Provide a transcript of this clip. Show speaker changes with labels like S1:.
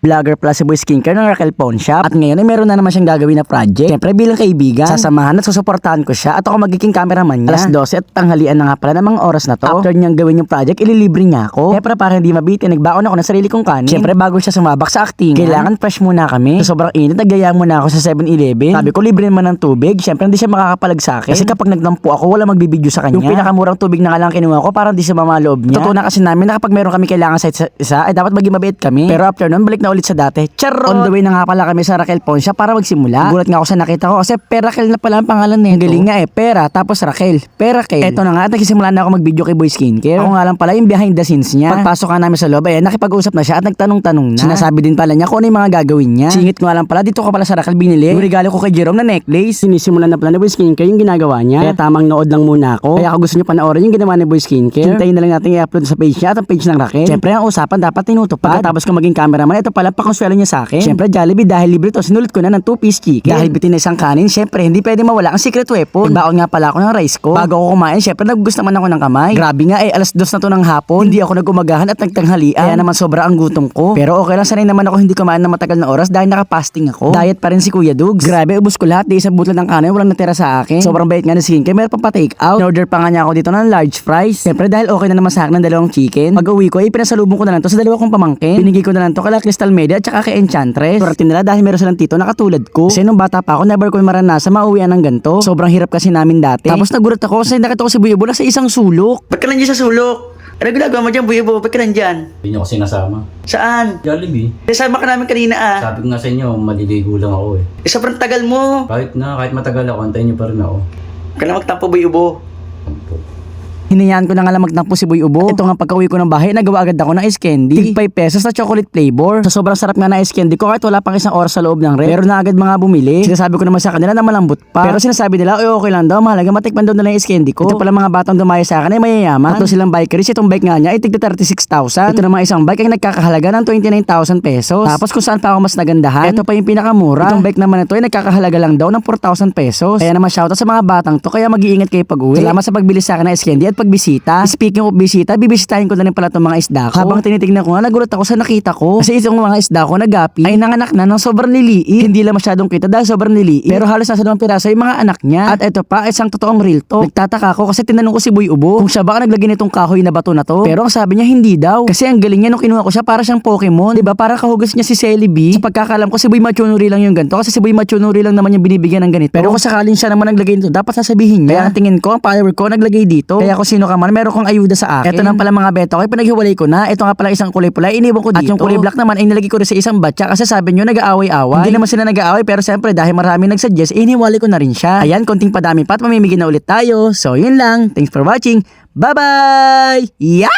S1: vlogger plus si Boy Skincare ng Raquel Pawn Shop. At ngayon ay meron na naman siyang gagawin na project. Siyempre bilang kaibigan, sasamahan at susuportahan ko siya at ako magiging cameraman niya. Alas 12 at tanghalian na nga pala ng mga oras na to. After niyang gawin yung project, ililibre niya ako. Siyempre para hindi mabitin, nagbaon ako ng sarili kong kanin. Siyempre bago siya sumabak sa acting, kailangan fresh muna kami. So sobrang init, nagyaya muna ako sa 7-Eleven. Sabi ko libre naman ng tubig. Siyempre hindi siya makakapalag sa akin. Kasi kapag nagdampo ako, wala magbibideo sa kanya. Yung pinakamurang tubig na nga lang kinuha ko para hindi sa mamaloob niya. Totoo na kasi namin na kapag meron kami kailangan sa isa, ay dapat maging mabait kami. Pero after nun, balik na ulit sa dati. Charot! On the way na nga pala kami sa Raquel Ponsha para magsimula. Gulat nga ako sa nakita ko kasi Perakel na pala ang pangalan nito. Galing nga eh. Pera, tapos Raquel. Perakel. Eto na nga at nagsisimula na ako mag-video kay Boy Skincare. Ako nga lang pala yung behind the scenes niya. Pagpasok nga namin sa loob, ayan, nakipag-usap na siya at nagtanong-tanong na. Sinasabi din pala niya kung ano yung mga gagawin niya. Singit ko nga lang pala, dito ko pala sa Raquel binili. Yung regalo ko kay Jerome na necklace. Sinisimulan na pala ni Boy Skincare yung ginagawa niya. Kaya tamang nood lang muna ako. Kaya kung gusto niyo panoorin yung ginawa ni Boy Skincare, hintayin na lang natin i-upload sa page niya at ang page ng Raquel. Siyempre, ang usapan dapat tinutupad. Pagkatapos ko maging cameraman, ito pala pakonsuelo niya sa akin. Siyempre, Jollibee dahil libre to, sinulit ko na ng 2-piece chicken. Dahil bitin na isang kanin, siyempre, hindi pwede mawala ang secret weapon. Nagbaon nga pala ako ng rice ko. Bago ako kumain, siyempre, naggusto naman ako ng kamay. Grabe nga, eh, alas dos na to ng hapon. Hindi ako nagumagahan at nagtanghalian. Kaya naman sobra ang gutom ko. Pero okay lang, sanay naman ako hindi kumain ng matagal na oras dahil nakapasting ako. Diet pa rin si Kuya Dugs. Grabe, ubos ko lahat. Di isang butlan ng kanin, walang natira sa akin. Sobrang bait nga ng skincare, meron pa pa take out. In-order pa nga niya ako dito ng large fries. Siyempre, dahil okay na naman sa akin ng dalawang chicken. Pag uwi ko, eh, pinasalubong ko na lang to sa dalawa kong pamangkin. Binigay ko na lang to kala Crystal Media at saka kay Enchantress. Swerte nila dahil meron silang tito na katulad ko. Kasi nung bata pa ako, never ko maranasan mauwian ng ganito. Sobrang hirap kasi namin dati. Tapos nagulat ako kasi nakita ko si Buyo Buyo sa isang sulok. Ba't ka nandiyan sa sulok? Ano ginagawa mo dyan, Buyo Buyo? Ba't ka nandyan?
S2: Hindi niyo kasi nasama.
S1: Saan?
S2: Jollibee.
S1: Kasama ka namin kanina ah.
S2: Sabi ko nga sa inyo, maliligo lang ako eh.
S1: Eh, sobrang tagal mo.
S2: Kahit na, kahit matagal ako, antayin niyo pa rin ako.
S1: Ka na magtampo, Buyo Buyo. Hinayaan ko na nga lang magtampo si Boy Ubo. Ito nga pagka-uwi ko ng bahay, nagawa agad ako ng ice candy. Tig 5 pesos na chocolate flavor. So sobrang sarap nga na ice candy ko kahit wala pang isang oras sa loob ng rep. Pero na agad mga bumili. Sinasabi ko naman sa kanila na malambot pa. Pero sinasabi nila, oy okay lang daw, mahalaga matikman daw nila yung ice candy ko. Ito pala mga batang dumaya sa akin ay mayayaman. Tatlo silang bikeries, itong bike nga niya ay tigda 36,000. Ito naman isang bike ay nagkakahalaga ng 29,000 pesos. Tapos kung saan pa ako mas nagandahan, ito pa yung pinakamura. Itong bike naman ito ay nagkakahalaga lang daw ng 4,000 pesos. Kaya naman shoutout sa mga batang to, kaya mag-iingat kayo pag uwi. Salamat sa pagbili sa akin ng ice candy at pagbisita. Speaking of bisita, bibisitahin ko na rin pala itong mga isda ko. Habang tinitignan ko nga, nagulat ako sa nakita ko. Kasi itong mga isda ko, nagapi, ay nanganak na ng sobrang liliit. Hindi lang masyadong kita dahil sobrang liliit. Pero halos nasa dalawang piraso yung mga anak niya. At ito pa, isang totoong real to. Nagtataka ako kasi tinanong ko si Boy Ubo kung siya baka naglagay nitong kahoy na bato na to. Pero ang sabi niya, hindi daw. Kasi ang galing niya nung kinuha ko siya para siyang Pokemon. Diba? Para kahugas niya si Celebi. Sa pagkakalam ko, si Boy Machunuri lang yung ganito. Kasi si Boy Machunuri lang naman yung binibigyan ng ganito. Pero kung sakaling siya naman naglagay nito, dapat sasabihin niya. Kaya ang tingin ko, ang follower ko naglagay dito. Kaya kung sino ka man, meron kong ayuda sa akin. Ito na pala mga beto ko, pinaghiwalay ko na. Ito nga pala isang kulay pula, iniwan ko dito. At yung kulay black naman ay nilagay ko rin sa isang batcha kasi sabi nyo nag-aaway-away. Hindi naman sila nag-aaway pero siyempre dahil marami nag-suggest, iniwalay ko na rin siya. Ayan, konting padami pa at mamimigay na ulit tayo. So yun lang. Thanks for watching. Bye-bye! Yeah!